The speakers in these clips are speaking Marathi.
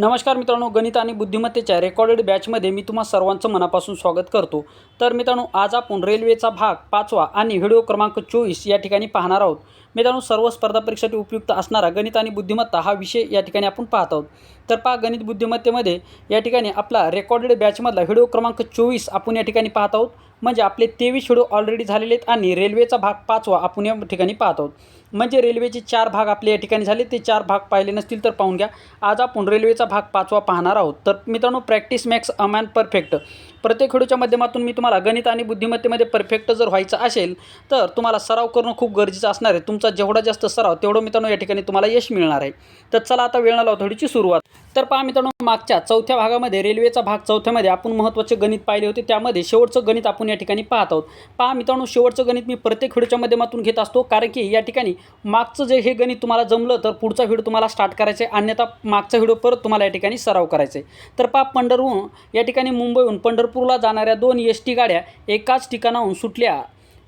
नमस्कार मित्रांनो गणित आणि बुद्धिमत्तेच्या रेकॉर्डेड बॅचमध्ये मी तुम्हा सर्वांचं मनापासून स्वागत करतो. तर मित्रांनो आज आपण रेल्वेचा भाग पाचवा आणि व्हिडिओ क्रमांक चोवीस या ठिकाणी पाहणार आहोत. मित्रांनो सर्व स्पर्धा परीक्षेसाठी उपयुक्त असणारा गणित आणि बुद्धिमत्ता हा विषय या ठिकाणी आपण पाहत आहोत. तर पहा गणित बुद्धिमत्तेमध्ये या ठिकाणी आपला रेकॉर्डेड बॅचमधला व्हिडिओ क्रमांक चोवीस आपण या ठिकाणी पाहत आहोत. म्हणजे आपले तेवीस व्हिडिओ ऑलरेडी झालेले आहेत आणि रेल्वेचा भाग पाचवा आपण या ठिकाणी पाहत आहोत. म्हणजे रेल्वेचे चार भाग आपले या ठिकाणी झाले. ते चार भाग पाहिले नसतील तर पाहून घ्या. आज आपण रेल्वेचा भाग पाचवा पाहणार आहोत. तर मित्रांनो प्रॅक्टिस मॅक्स अमॅन परफेक्ट प्रत्येक खेळूच्या माध्यमातून मी तुम्हाला गणित आणि बुद्धिमत्तेमध्ये परफेक्ट जर व्हायचं असेल तर तुम्हाला सराव करणं खूप गरजेचं असणार आहे. तुमचा जेवढा जास्त सराव तेवढं मित्रांनो या ठिकाणी तुम्हाला यश मिळणार आहे. तर चला आता वेळ न थोडीची सुरुवात. तर पहा मित्रांनो मागच्या चौथ्या भागामध्ये रेल्वेचा भाग चौथ्यामध्ये आपण महत्त्वाचे गणित पाहिले होते. त्यामध्ये शेवटचं गणित आपण या ठिकाणी पाहत आहोत. पहा मित्रांनो शेवटचं गणित मी प्रत्येक व्हिडिओच्या माध्यमातून घेत असतो. कारण की या ठिकाणी मागचं जे हे गणित तुम्हाला जमलं तर पुढचा व्हिडिओ तुम्हाला स्टार्ट करायचा आहे. अन्यथा मागचा व्हिडिओ परत तुम्हाला या ठिकाणी सराव करायचा आहे. तर पहा पंढरहून या ठिकाणी मुंबईहून पंढरपूरला जाणाऱ्या दोन एस टी गाड्या एकाच ठिकाणाहून सुटल्या.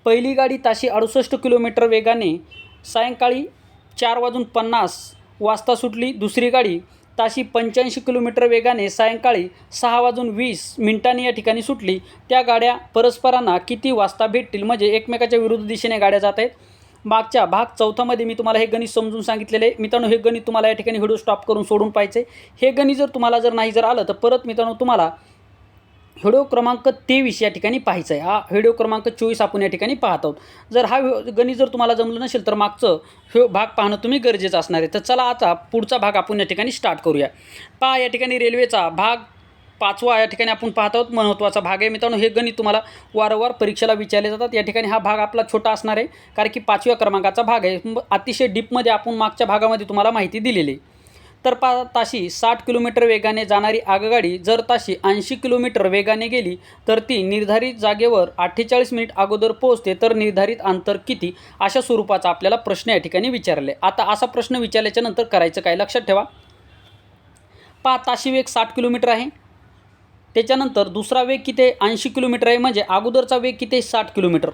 पहिली गाडी ताशी अडुसष्ट किलोमीटर वेगाने सायंकाळी चार वाजून पन्नास वाजता सुटली. दुसरी गाडी ताशी पंच्याऐंशी किलोमीटर वेगाने सायंकाळी सहा वाजून वीस मिनिटांनी या ठिकाणी सुटली. त्या गाड्या परस्परांना किती वाजता भेटतील म्हणजे एकमेकाच्या विरुद्ध दिशेने गाड्या जात आहेत. मागच्या भाग चौथामध्ये मी तुम्हाला हे गणित समजून सांगितलेले आहे. मित्रांनो हे गणित तुम्हाला या ठिकाणी व्हिडिओ स्टॉप करून सोडून पाहिजे हे गणित जर तुम्हाला जर नाही जर आलं तर परत मित्रांनो तुम्हाला व्हिडिओ क्रमांक तेवीस या ठिकाणी पाहायचा आहे. हा व्हिडिओ क्रमांक चोवीस आपण या ठिकाणी पाहत आहोत. जर हा गणित जर तुम्हाला जमलं नसेल तर मागचं हे भाग पाहणं तुम्ही गरजेचं असणार आहे. तर चला आता पुढचा भाग आपण या ठिकाणी स्टार्ट करूया. पहा या ठिकाणी रेल्वेचा भाग पाचवा या ठिकाणी आपण पाहत आहोत. महत्त्वाचा भाग आहे. मित्रांनो हे गणित तुम्हाला वारंवार परीक्षेला विचारले जातात. या ठिकाणी हा भाग आपला छोटा असणार आहे. कारण की पाचव्या क्रमांकाचा भाग आहे. अतिशय डीपमध्ये आपण मागच्या भागामध्ये तुम्हाला माहिती दिलेली आहे. तर पा ताशी साठ किलोमीटर वेगाने जाणारी आगगाडी जर ताशी ऐंशी किलोमीटर वेगाने गेली तर ती निर्धारित जागेवर अठ्ठेचाळीस मिनिट अगोदर पोहोचते तर निर्धारित अंतर किती? अशा स्वरूपाचा आपल्याला प्रश्न या ठिकाणी विचारले. आता असा प्रश्न विचारल्याच्या नंतर करायचं काय? लक्षात ठेवा. पा ताशी वेग साठ किलोमीटर आहे. त्याच्यानंतर दुसरा वेग किती? ऐंशी किलोमीटर आहे. म्हणजे अगोदरचा वेग किती? साठ किलोमीटर.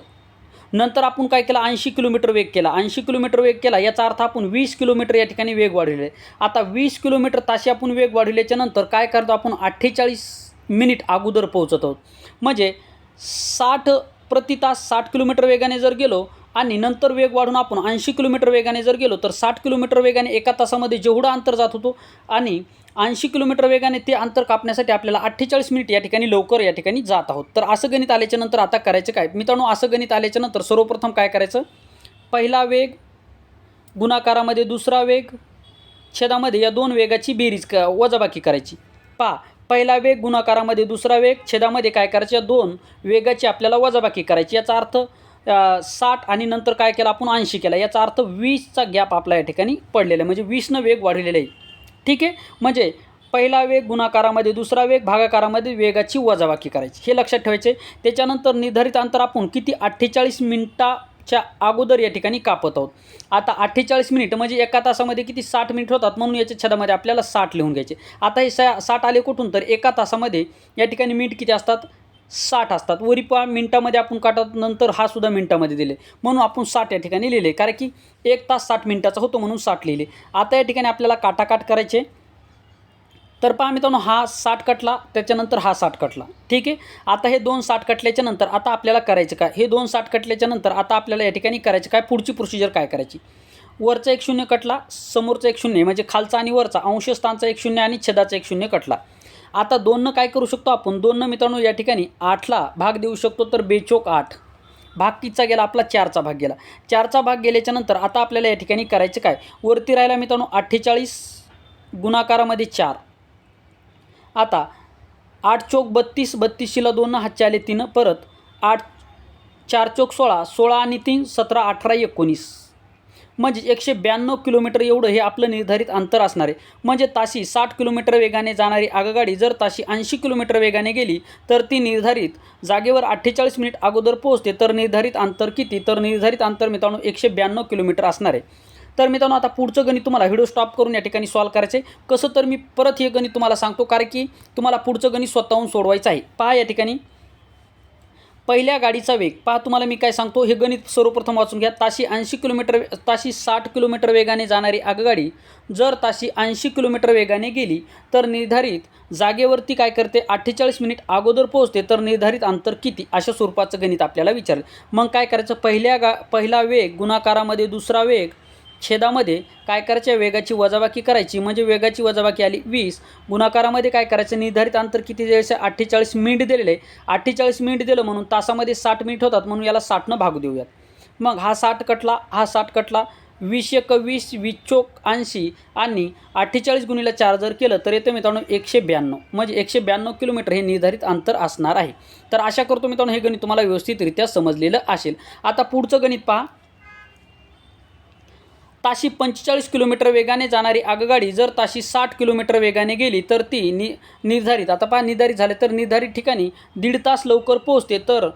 नंतर आपण काय केलं? ऐंशी किलोमीटर वेग केला. ऐंशी किलोमीटर वेग केला याचा अर्थ आपण वीस किलोमीटर या ठिकाणी वेग वाढवले. आहे आता वीस किलोमीटर ताशी आपण वेग वाढवल्याच्या नंतर काय करतो? आपण अठ्ठेचाळीस मिनिट अगोदर पोहोचत आहोत. म्हणजे साठ प्रति तास साठ किलोमीटर वेगाने जर गेलो आणि नंतर वेग वाढून आपण ऐंशी किलोमीटर वेगाने जर गेलो तर साठ किलोमीटर वेगाने एका तासामध्ये जेवढं अंतर जात होतो आणि ऐंशी किलोमीटर वेगाने ते अंतर कापण्यासाठी आपल्याला अठ्ठेचाळीस मिनिट या ठिकाणी लवकर या ठिकाणी जात आहोत. तर असं गणित आल्याच्यानंतर आता करायचं काय? मित्रांनो असं गणित आल्याच्यानंतर सर्वप्रथम काय करायचं? पहिला वेग गुणाकारामध्ये दुसरा वेग छेदामध्ये या दोन वेगाची बेरीज क वजाबाकी करायची. पा पहिला वेग गुणाकारामध्ये दुसरा वेग छेदामध्ये काय करायचं? या दोन वेगाची आपल्याला वजाबाकी करायची. याचा अर्थ साठ आणि नंतर काय केलं आपण ऐंशी केला. याचा अर्थ वीसचा गॅप आपला या ठिकाणी पडलेला आहे. म्हणजे वीसनं वेग वाढलेला आहे. ठीक आहे? म्हणजे पहिला वेग गुणाकारामध्ये दुसरा वेग भागाकारामध्ये वेगाची वजाबाकी करायची. हे लक्षात ठेवायचे. त्याच्यानंतर निर्धारित अंतर आपण किती? अठ्ठेचाळीस मिनिटाच्या अगोदर या ठिकाणी कापत आहोत. आता अठ्ठेचाळीस मिनिट म्हणजे एका तासामध्ये किती? साठ मिनिट होतात. म्हणून याच्या छेदामध्ये आपल्याला साठ लिहून घ्यायचे. आता हे सा साठ आले कुठून? तर एका तासामध्ये या ठिकाणी मिनिट किती असतात? साठ असतात. वरी पहा मिनटामध्ये आपण काटत नंतर हा सुद्धा मिनटामध्ये दिले. म्हणून आपण साठ या ठिकाणी लिहिले. कारण की एक तास साठ मिनटाचा होतो म्हणून साठ लिहिले. आता या ठिकाणी आपल्याला काटाकाट करायचे. तर पहा मित्रांनो हा साठ कटला त्याच्यानंतर हा साठ कटला. ठीक आहे? आता हे दोन साठ कटल्याच्या नंतर आता आपल्याला करायचं काय? हे दोन साठ कटल्याच्या नंतर आता आपल्याला या ठिकाणी करायचं काय? पुढची प्रोसिजर काय करायची? वरचा एक शून्य कटला समोरचा एक शून्य म्हणजे खालचा आणि वरचा अंशस्थानचा एक शून्य आणि छेदाचा एक शून्य कटला. आता दोननं काय करू शकतो आपण? दोननं मित्रांनो या ठिकाणी आठला भाग देऊ शकतो तर बेचोक आठ. भाग कितीचा गेला आपला चारचा भाग गेला. चारचा भाग गेल्याच्यानंतर आता आपल्याला या ठिकाणी करायचं काय? वरती राहिला मित्रांनो अठ्ठेचाळीस गुणाकारामध्ये चार. आता आठ चोक बत्तीस बत्तीसशीला दोन हातचे आले तीन. परत आठ चार चोक सोळा सोळा आणि तीन सतरा अठरा एकोणीस. म्हणजे एकशे ब्याण्णव किलोमीटर एवढं हे आपलं निर्धारित अंतर असणार आहे. म्हणजे ताशी साठ किलोमीटर वेगाने जाणारी आगगाडी जर ताशी ऐंशी किलोमीटर वेगाने गेली तर ती निर्धारित जागेवर अठ्ठेचाळीस मिनिट अगोदर पोहोचते तर निर्धारित अंतर किती? तर निर्धारित अंतर मित्रांनो एकशे ब्याण्णव किलोमीटर असणार आहे. तर मित्रांनो आता पुढचं गणित तुम्हाला व्हिडिओ स्टॉप करून या ठिकाणी सॉल्व करायचं आहे कसं तर मी परत हे गणित तुम्हाला सांगतो कारण की तुम्हाला पुढचं गणित स्वतःहून सोडवायचं आहे. पहा या ठिकाणी. पहिल्या गाडीचा वेग. पहा तुम्हाला मी काय सांगतो हे गणित सर्वप्रथम वाचून घ्या. ताशी ऐंशी किलोमीटर ताशी साठ किलोमीटर वेगाने जाणारी आगगाडी जर ताशी ऐंशी किलोमीटर वेगाने गेली तर निर्धारित जागेवरती काय करते? अठ्ठेचाळीस मिनिट अगोदर पोहोचते तर निर्धारित अंतर किती? अशा स्वरूपाचं गणित आपल्याला विचारलं. मग काय करायचं? पहिल्या गा पहिला वेग गुणाकारामध्ये दुसरा वेग छेदामध्ये काय करायच्या वेगाची वजाबाकी करायची. म्हणजे वेगाची वजाबाकी आली वीस. गुणाकारामध्ये काय करायचं? निर्धारित अंतर किती द्यायचं? अठ्ठेचाळीस मिनिट दिलेलं. आहे अठ्ठेचाळीस मिनिट दिलं म्हणून तासामध्ये साठ मिनिट होतात. म्हणून याला साठनं भाग देऊयात. मग हा साठ कटला. हा साठ कटला. वीस एक वीस वीस चोक ऐंशी आणि अठ्ठेचाळीस गुणीला चार जर केलं तर येतं मित्रांनो एकशे ब्याण्णव. म्हणजे एकशे ब्याण्णव किलोमीटर हे निर्धारित अंतर असणार आहे. तर आशा करतो मित्रांनो हे गणित तुम्हाला व्यवस्थितरित्या समजलेलं असेल. आता पुढचं गणित पहा. ताशी पंचेचाळीस किलोमीटर वेगाने जाणारी आगगाडी जर ताशी साठ किलोमीटर वेगाने गेली तर ती नि निर्धारित आता पहा निर्धारित झाले तर निर्धारित ठिकाणी दीड तास लवकर पोहोचते. तर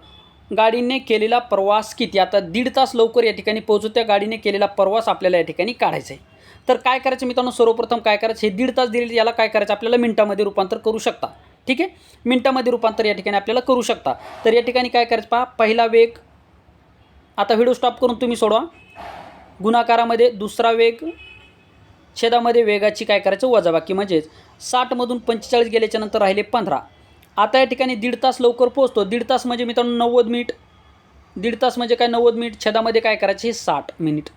गाडीने केलेला प्रवास किती? आता दीड तास लवकर या ठिकाणी पोहोचू त्या गाडीने केलेला प्रवास आपल्याला या ठिकाणी काढायचा आहे. तर काय करायचं मित्रांनो? सर्वप्रथम काय करायचं? हे दीड तास दिले याला काय करायचं? आपल्याला मिनटामध्ये रूपांतर करू शकता. ठीक आहे? मिनटामध्ये रूपांतर या ठिकाणी आपल्याला करू शकता. तर या ठिकाणी काय करायचं पहा? पहिला वेग आता व्हिडिओ स्टॉप करून तुम्ही सोडवा. गुणाकारामध्ये दुसरा वेग छेदामध्ये वेगाची काय करायचं? वजाबाकी. म्हणजेच साठमधून पंचेचाळीस गेल्याच्यानंतर राहिले पंधरा. आता या ठिकाणी दीड तास लवकर पोहोचतो. दीड तास म्हणजे मित्रांनो नव्वद मिनिट. दीड तास म्हणजे काय? नव्वद मिनिट. छेदामध्ये काय करायचे? हे साठ मिनिट.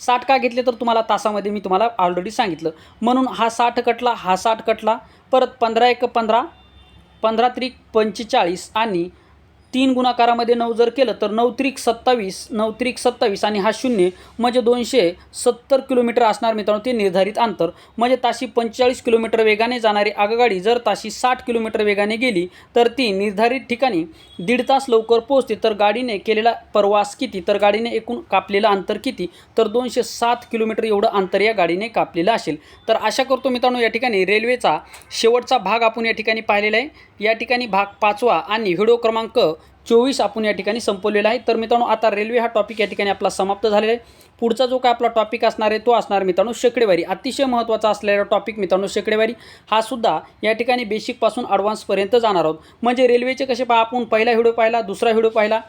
साठ का घेतले तर तुम्हाला तासामध्ये मी तुम्हाला ऑलरेडी सांगितलं. म्हणून हा साठ कटला हा साठ कटला. परत पंधरा एक पंधरा. पंधरा त्रिक पंचेचाळीस आणि तीन गुणाकारामध्ये नऊ जर केलं तर नऊ त्रिक सत्तावीस नऊ त्रिक सत्तावीस आणि हा शून्य म्हणजे दोनशे सत्तर किलोमीटर असणार मित्रांनो ते निर्धारित अंतर. म्हणजे ताशी पंचेचाळीस किलोमीटर वेगाने जाणारी आगगाडी जर ताशी साठ किलोमीटर वेगाने गेली तर ती निर्धारित ठिकाणी दीड तास लवकर पोहोचते. तर गाडीने केलेला प्रवास किती? तर गाडीने एकूण कापलेलं अंतर किती? तर दोनशे सात किलोमीटर एवढं अंतर या गाडीने कापलेलं असेल. तर आशा करतो मित्रांनो या ठिकाणी रेल्वेचा शेवटचा भाग आपण या ठिकाणी पाहिलेला आहे. या ठिकाणी भाग पाचवा आणि व्हिडिओ क्रमांक चोवीस आपण या ठिकाणी संपवलेला आहे. तर मित्रांनो आता रेल्वे हा टॉपिक या ठिकाणी आपला समाप्त झालेला आहे. पुढचा जो काय आपला टॉपिक असणार आहे तो असणार मित्रांनो शेकडेवारी. अतिशय महत्त्वाचा असलेला टॉपिक मित्रांनो शेकडेवारी. हा सुद्धा या ठिकाणी बेसिकपासून ॲडव्हान्सपर्यंत जाणार आहोत. म्हणजे रेल्वेचे कसे पहा आपण पहिला व्हिडिओ पाहिला दुसरा व्हिडिओ पाहिला.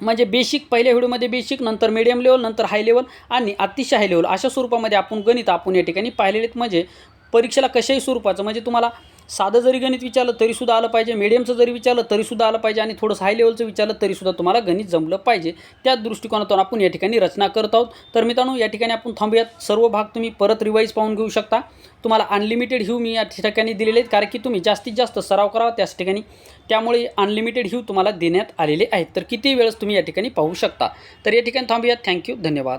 म्हणजे बेसिक पहिल्या व्हिडिओमध्ये बेसिक नंतर मिडियम लेवल नंतर हाय लेवल आणि अतिशय हाय लेवल अशा स्वरूपामध्ये आपण गणित आपण या ठिकाणी पाहिलेले आहेत. म्हणजे परीक्षेला कशाही स्वरूपाचं म्हणजे तुम्हाला साधं जरी गणित विचारलं तरीसुद्धा आलं पाहिजे मिडियमचं जरी विचारलं तरीसुद्धा आलं पाहिजे आणि थोडंसं हाय लेवलचं विचारलं तरीसुद्धा तुम्हाला गणित जमलं पाहिजे. त्या दृष्टिकोनातून आपण या ठिकाणी रचना करत आहोत. तर मित्रांनो या ठिकाणी आपण थांबूयात. सर्व भाग तुम्ही परत रिवाईज पाहून घेऊ शकता. तुम्हाला अनलिमिटेड हिव मी या ठिकाणी दिलेले आहेत कारण की तुम्ही जास्तीत जास्त सराव करावा त्याच ठिकाणी. त्यामुळे अनलिमिटेड ह्यू तुम्हाला देण्यात आलेले आहेत. तर किती वेळेस तुम्ही या ठिकाणी पाहू शकता. तर या ठिकाणी थांबूयात. थँक्यू धन्यवाद.